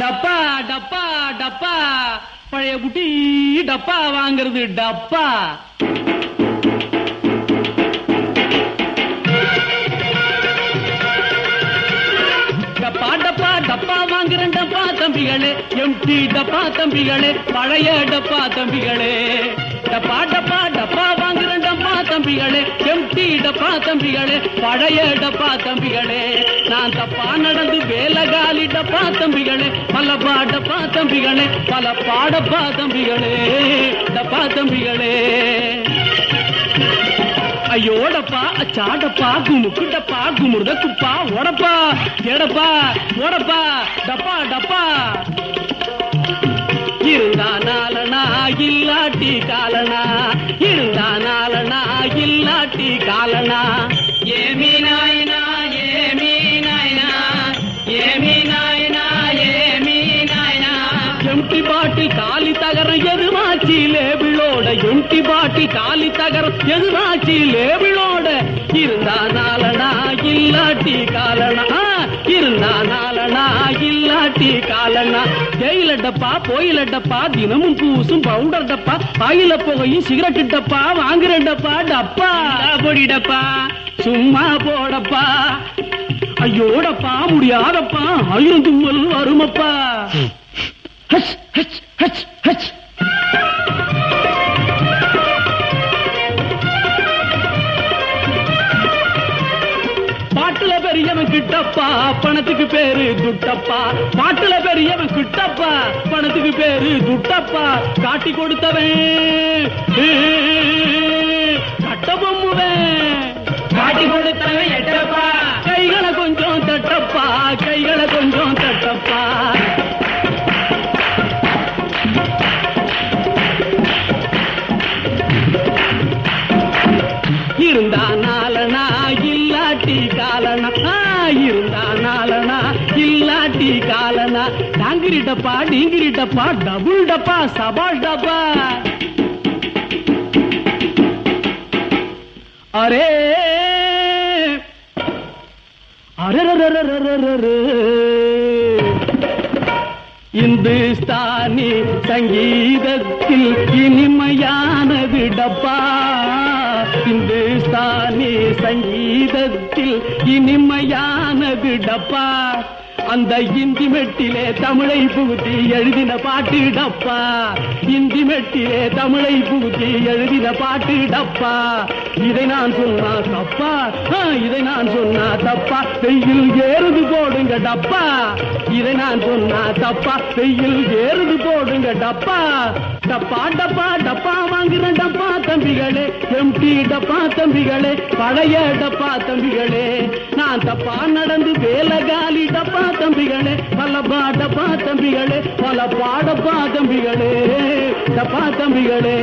டப்பா டப்பா டப்பா. பழைய புட்டி டப்பா வாங்குறது டப்பா. டப்பா டப்பா டப்பா வாங்குறேன் டப்பா தம்பிகளே. எம்டி டப்பா தம்பிகளே. பழைய டப்பா தம்பிகளே. டப்பா டப்பா டப்பா தம்பிகளே எம்டி டப்பா தம்பிகளே பழைய டப்பா தம்பிகளே நான் தப்பா நடந்து வேலகாலி டப்பா தம்பிகளே பல பாடப்பா தம்பிகளே பல பாடப்பா தம்பிகளே டப்பா தம்பிகளே ஐயோடப்பா அச்சாடப்பா குமுக்கு டப்பா குமுறுத குப்பா ஓடப்பா எடப்பா ஓடப்பா டப்பா டப்பா. இருந்தா நாலனா இல்லாட்டி காலனா. இல்லாட்டி காலனா ஏமி நாயனா ஏமி நாயனா ஏமி நாயனா ஏமி நாயனா எம்டி பாட்டில் காலி தகரம் எதிர்வாச்சி லேபிளோட எம்டி பாட்டில் காலி தகரம் எதிர்வாச்சி லேபிளோட இருந்தா நாளனா இல்லாட்டி காலனா. இருந்தா நாளனா இல்லாட்டி காலனா. தேயில டப்பா போயில டப்பா தினமும் பூசும் பவுடர் டப்பா. ஆயில புகையும் சிகரெட் டப்பா வாங்குற டப்பா டப்பா. பொடி டப்பா. சும்மா போடப்பா ஐயோடப்பா முடியாதப்பா. ஆயிரம் தும்மல் வருமப்பா. ஹச் ஹச் ஹச் ஹச். பெரியவன் கிட்டப்பா பணத்துக்கு பேரு துட்டப்பா. பாட்டுல பெரியவன் கிட்டப்பா பணத்துக்கு பேரு துட்டப்பா. காட்டி கொடுத்தவன் கட்ட பொம்முவன். காட்டி கொடுத்தவன் எட்டப்பா. கைகளை கொஞ்சம் தட்டப்பா கைகளை கொஞ்சம் தட்டப்பா. இருந்தா இல்லாட்டி காலனா டாங்கிரி டப்பா டிங்கிரி டப்பா டபுள் டப்பா சபால் டப்பா. அரே. அரே இந்துஸ்தானி சங்கீதத்தில் இனிமையானது டப்பா இந்துஸ்தானி சங்கீதத்தில் இனிமையானது டப்பா அந்த இந்தி மெட்டிலே தமிழை புகுத்தி எழுதின பாட்டு டப்பா இந்தி மெட்டிலே தமிழை புகுத்தி எழுதின பாட்டு டப்பா இதை நான் சொன்னா தப்பா? இதை நான் சொன்னா தப்பா? வெயில் ஏறுது போடுங்க டப்பா. இதை நான் சொன்னா தப்பா? வெயில் ஏறுது போடுங்க டப்பா. டப்பா டப்பா டப்பா வாங்குற டப்பா தம்பிகளே. எம்டி டப்பா தம்பிகளே பழைய டப்பா தம்பிகளே. நான் தப்பா டப்பா பல பாடப்பா தம்பிகளே பல பாட தம்பிகளே டப்பா தம்பிகளே